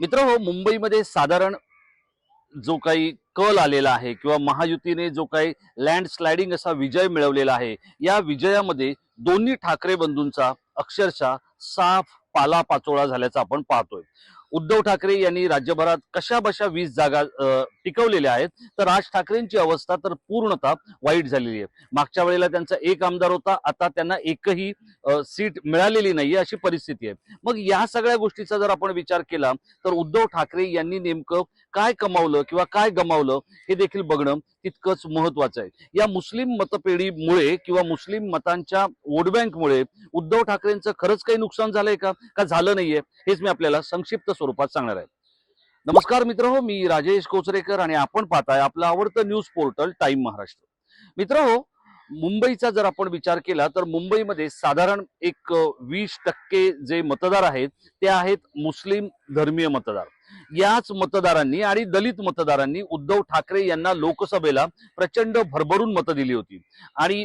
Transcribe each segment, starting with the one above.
मित्र हो मुंबईमध्ये साधारण जो काही कल आलेला आहे किंवा महायुतीने जो काही लँडस्लायडिंग असा विजय मिळवलेला आहे या विजयामध्ये दोन्ही ठाकरे बंधूंचा अक्षरशः साफ पाला पाचोळा झाल्याचा आपण पाहतोय. उद्धव ठाकरे यांनी राज्यभरात कशा बशा वीस जागा टिकवलेल्या आहेत? तर राज ठाकरेंची अवस्था तर पूर्णतः वाईट झालेली आहे. मागच्या वेळेला त्यांचा एक आमदार होता आता त्यांना एकही सीट मिळालेली नाहीये अशी परिस्थिती आहे. मग या सगळ्या गोष्टीचा जर आपण विचार केला तर उद्धव ठाकरे यांनी नेमकं काय कमावलं किंवा काय गमावलं हे देखील बघणं तितकंच महत्वाचं आहे. या मुस्लिम मतपेढीमुळे किंवा मुस्लिम मतांच्या वोट बँकमुळे उद्धव ठाकरेंचं खरंच काही नुकसान झालंय का? का झालं नाहीये? हेच मी आपल्याला संक्षिप्त स्वरूपात सांगणार आहे नमस्कार मित्र हो मी राजेश कोचरेकर आणि आपण पाहताय आपलं आवडतं न्यूज पोर्टल टाइम महाराष्ट्र मित्र हो मुंबईचा जर आपण विचार केला तर मुंबईमध्ये साधारण एक वीस टक्के जे मतदार आहेत ते आहेत मुस्लिम धर्मीय मतदार. याच मतदारांनी आणि दलित मतदारांनी उद्धव ठाकरे यांना लोकसभेला प्रचंड भरभरून मतं दिली होती. आणि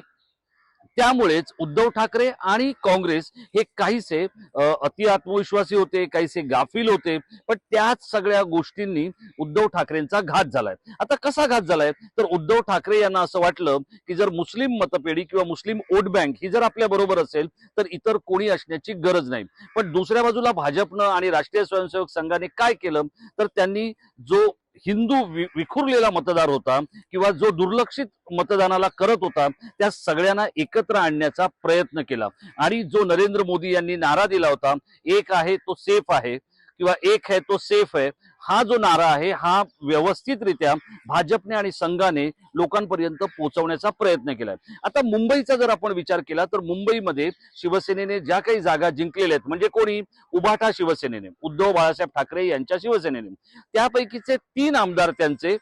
त्यामुळेच उद्धव ठाकरे आणि काँग्रेस हे काहीसे अति आत्मविश्वासी होते काहीसे गाफील होते पण त्याच सगळ्या गोष्टींनी उद्धव ठाकरेंचा घात झालाय. आता कसा घात झालाय? तर उद्धव ठाकरे यांना असं वाटलं की जर मुस्लिम मतपेढी किंवा मुस्लिम वोट बँक ही जर आपल्या बरोबर असेल तर इतर कोणी असण्याची गरज नाही. पण दुसऱ्या बाजूला भाजपनं आणि राष्ट्रीय स्वयंसेवक संघाने काय केलं? तर त्यांनी जो हिंदू वि- विखुरलेला मतदार होता किंवा जो दुर्लक्षित मतदानाला करत होता त्या सगळ्यांना एकत्र आणण्याचा प्रयत्न केला. आणि जो नरेंद्र मोदी यांनी नारा दिला होता एक आहे तो सेफ आहे. किंवा एक है तो सेफ है. हा जो नारा आहे हा व्यवस्थितरित्या भाजपने आणि संघाने लोकांपर्यंत पोहोचवण्याचा प्रयत्न केलाय. आता मुंबईचा जर आपण विचार केला तर मुंबईमध्ये शिवसेनेने ज्या काही जागा जिंकलेल्या आहेत म्हणजे कोणी? उभाटा शिवसेनेने उद्धव बाळासाहेब ठाकरे यांच्या शिवसेनेने. त्यापैकीचे तीन आमदार त्यांचे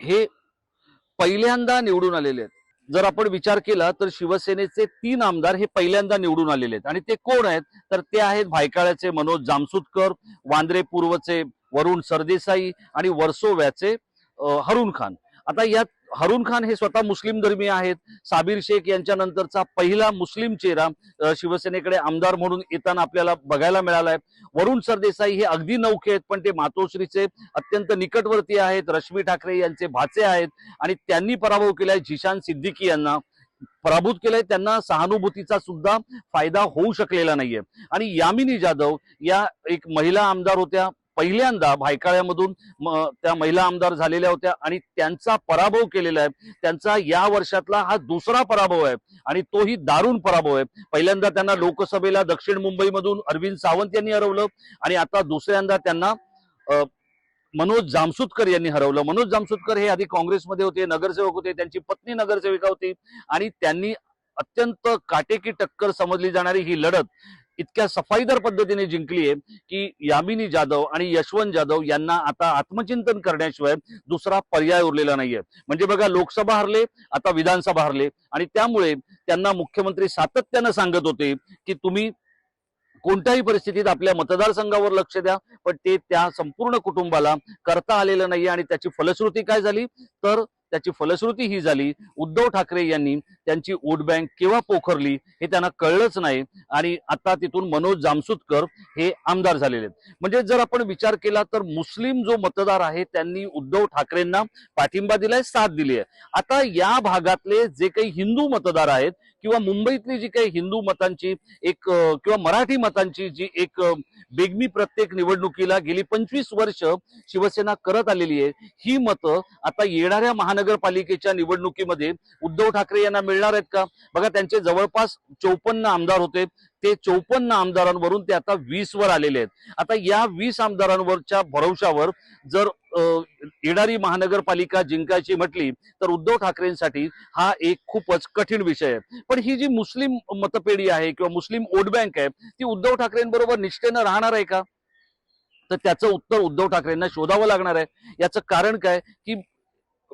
हे पहिल्यांदा निवडून आलेले आहेत. जर आपण विचार केला तर शिवसेनेचे तीन आमदार हे पहिल्यांदा निवडून आलेले आहेत. आणि ते कोण आहेत? तर ते आहेत भायकाळ्याचे मनोज जामसुदकर वांद्रे पूर्वचे वरुण सरदेसाई आणि वर्सोव्याचे हरुण खान. आता यात हरुण खान हे स्वतः मुस्लिम धर्मीय आहेत. साबीर शेख यांच्या नंतरचा पहिला मुस्लिम चेहरा शिवसेनेकडे आमदार म्हणून येताना आपल्याला बघायला मिळाला आहे. वरुण सरदेसाई हे अगदी नौखे आहेत पण ते मातोश्रीचे अत्यंत निकटवर्ती आहेत. रश्मी ठाकरे यांचे भाचे आहेत आणि त्यांनी पराभव केलाय झिशान सिद्दीकी यांना. पराभूत केलंय त्यांना सहानुभूतीचा सुद्धा फायदा होऊ शकलेला नाहीये. आणि यामिनी जाधव या एक महिला आमदार होत्या. पहिल्यांदा भायकाळ्यामधून त्या महिला आमदार झालेल्या होत्या आणि त्यांचा पराभव केलेला आहे. त्यांचा या वर्षातला हा दुसरा पराभव आहे आणि तोही दारुण पराभव आहे. पहिल्यांदा त्यांना लोकसभेला दक्षिण मुंबईमधून अरविंद सावंत यांनी हरवलं आणि आता दुसऱ्यांदा त्यांना मनोज जामसुदकर यांनी हरवलं. मनोज जामसुदकर हे आधी काँग्रेसमध्ये होते नगरसेवक होते त्यांची पत्नी नगरसेविका होती आणि त्यांनी अत्यंत काटेकी टक्कर समजली जाणारी ही लढत इतक्या सफाईदार पद्धतीने जिंकली आहे की यामिनी जाधव आणि यशवंत जाधव यांना आता आत्मचिंतन करण्याशिवाय दुसरा पर्याय उरलेला नाहीये. म्हणजे बघा लोकसभा हरले आता विधानसभा हरले. आणि त्यामुळे त्यांना मुख्यमंत्री सातत्यानं सांगत होते की तुम्ही कोणत्याही परिस्थितीत आपल्या मतदारसंघावर लक्ष द्या पण ते त्या संपूर्ण कुटुंबाला करता आलेलं नाही आणि त्याची फलश्रुती काय झाली? तर त्याची फलश्रुती ही झाली. उद्धव ठाकरे यांनी त्यांची वोट बँक केव्हा पोखरली हे त्यांना कळलंच नाही. आणि आता तिथून मनोज जामसुदकर हे आमदार झालेले आहेत. म्हणजे जर आपण विचार केला तर मुस्लिम जो मतदार आहे त्यांनी उद्धव ठाकरेंना पाठिंबा दिलाय साथ दिली आहे आता या भागातले जे काही हिंदू मतदार आहेत किंवा मुंबईतली जी काही हिंदू मतांची एक किंवा मराठी मतांची जी एक बेगमी प्रत्येक निवडणुकीला गेली पंचवीस वर्ष शिवसेना करत आलेली आहे ही मतं आता येणाऱ्या महानगरपालिकेच्या निवडणुकीमध्ये उद्धव ठाकरे यांना मिळणार आहेत का? बघा त्यांचे जवळपास चौपन्न आमदार होते. ते चौपन्न आमदारांवरून ते आता वीस वर आलेले आहेत. आता या वीस आमदारांवरच्या भरवशावर जर येणारी महानगरपालिका जिंकायची म्हटली तर उद्धव ठाकरेंसाठी हा एक खूपच कठीण विषय आहे. पण ही जी मुस्लिम मतपेढी आहे किंवा मुस्लिम वोट बँक आहे ती उद्धव ठाकरेंबरोबर निष्ठेनं राहणार आहे का? तर त्याचं उत्तर उद्धव ठाकरेंना शोधावं लागणार आहे. याचं कारण काय? की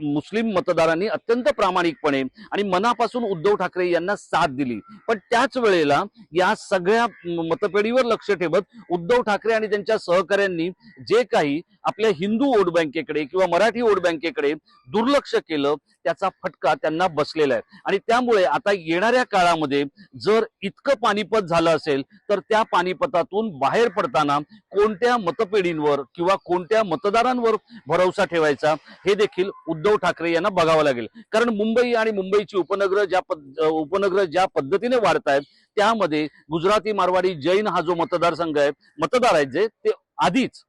मुस्लिम मतदारांनी अत्यंत प्रामाणिकपणे आणि मनापासून उद्धव ठाकरे यांना साथ दिली. पण त्याच वेळेला या सगळ्या मतपेढीवर लक्ष ठेवत उद्धव ठाकरे आणि त्यांच्या सहकाऱ्यांनी जे काही आपल्या हिंदू वोट बँकेकडे किंवा मराठी वोट बँकेकडे दुर्लक्ष केलं त्याचा फटका त्यांना बसलेला आहे. आणि त्यामुळे आता येणाऱ्या काळामध्ये जर इतकं पानिपत झालं असेल तर त्या पानिपतातून बाहेर पडताना कोणत्या मतपेढींवर किंवा कोणत्या मतदारांवर भरोसा ठेवायचा हे देखील उद्धव ठाकरे यांना बघावं लागेल. कारण मुंबई आणि मुंबईची उपनगरं ज्या पद उपनगरं ज्या पद्धतीने वाढत आहेत त्यामध्ये गुजराती मारवाडी जैन हा जो मतदारसंघ आहे मतदार आहेत जे ते आधीच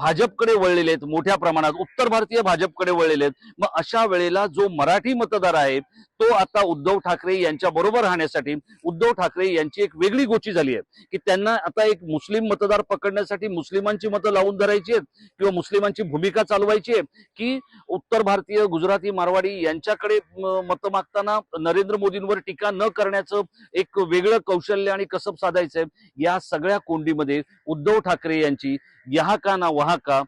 भाजपकडे वळलेले आहेत मोठ्या प्रमाणात उत्तर भारतीय भाजपकडे वळलेले आहेत. मग अशा वेळेला जो मराठी मतदार आहे तो आता उद्धव ठाकरे यांच्या बरोबर राहण्यासाठी उद्धव ठाकरे यांची एक वेगळी गोची झाली आहे. की त्यांना आता एक मुस्लिम मतदार पकडण्यासाठी मुस्लिमांची मतं लावून धरायची आहेत किंवा मुस्लिमांची भूमिका चालवायची आहे की उत्तर भारतीय गुजराती मारवाडी यांच्याकडे मतं मागताना नरेंद्र मोदींवर टीका न करण्याचं एक वेगळं कौशल्य आणि कसब साधायचंय या सगळ्या कोंडीमध्ये उद्धव ठाकरे यांची यहा का ना वहा का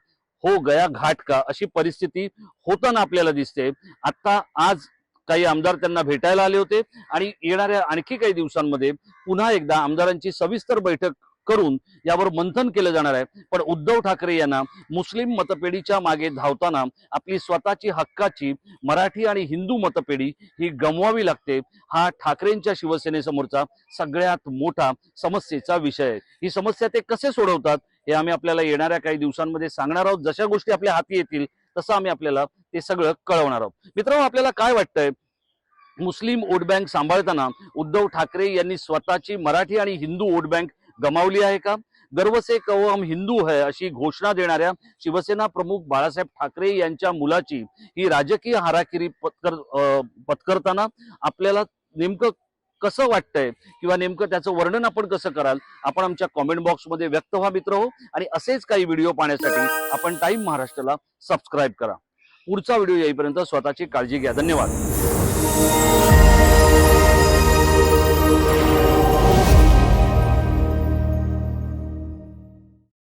हो गया घाट का अशी परिस्थिती होताना आपल्याला दिसते. आता आज काही आमदार त्यांना भेटायला आले होते आणि येणाऱ्या आणखी काही दिवसांमध्ये पुन्हा एकदा आमदारांची सविस्तर बैठक करून यावर मंथन केलं जाणार आहे. पण उद्धव ठाकरे यांना मुस्लिम मतपेढीच्या मागे धावताना आपली स्वतःची हक्काची मराठी आणि हिंदू मतपेढी ही गमवावी लागते हा ठाकरेंच्या शिवसेनेसमोरचा सगळ्यात मोठा समस्येचा विषय आहे. ही समस्या ते कसे सोडवतात हे आम्ही आपल्याला येणाऱ्या काही दिवसांमध्ये सांगणार आहोत. जशा गोष्टी आपल्या हाती येतील तसं आम्ही आपल्याला ते सगळं कळवणार आहोत. मित्रांनो आपल्याला काय वाटतंय? मुस्लिम वोट बँक सांभाळताना उद्धव ठाकरे यांनी स्वतःची मराठी आणि हिंदू वोट बँक गमावली आहे का? गर्व से कहो हम हिंदू है अशी घोषणा देणाऱ्या शिवसेना प्रमुख बाळासाहेब ठाकरे यांच्या मुलाची ही राजकीय हाराकिरी पत्कर पत्करताना आपल्याला नेमकं कसं वाटतंय? किंवा नेमकं त्याचं वर्णन आपण कसं कराल? आपण आमच्या कॉमेंट बॉक्समध्ये व्यक्त व्हा मित्र हो. आणि असेच काही व्हिडिओ पाहण्यासाठी आपण टाईम महाराष्ट्राला सबस्क्राईब करा. पुढचा व्हिडिओ येईपर्यंत स्वतःची काळजी घ्या. धन्यवाद.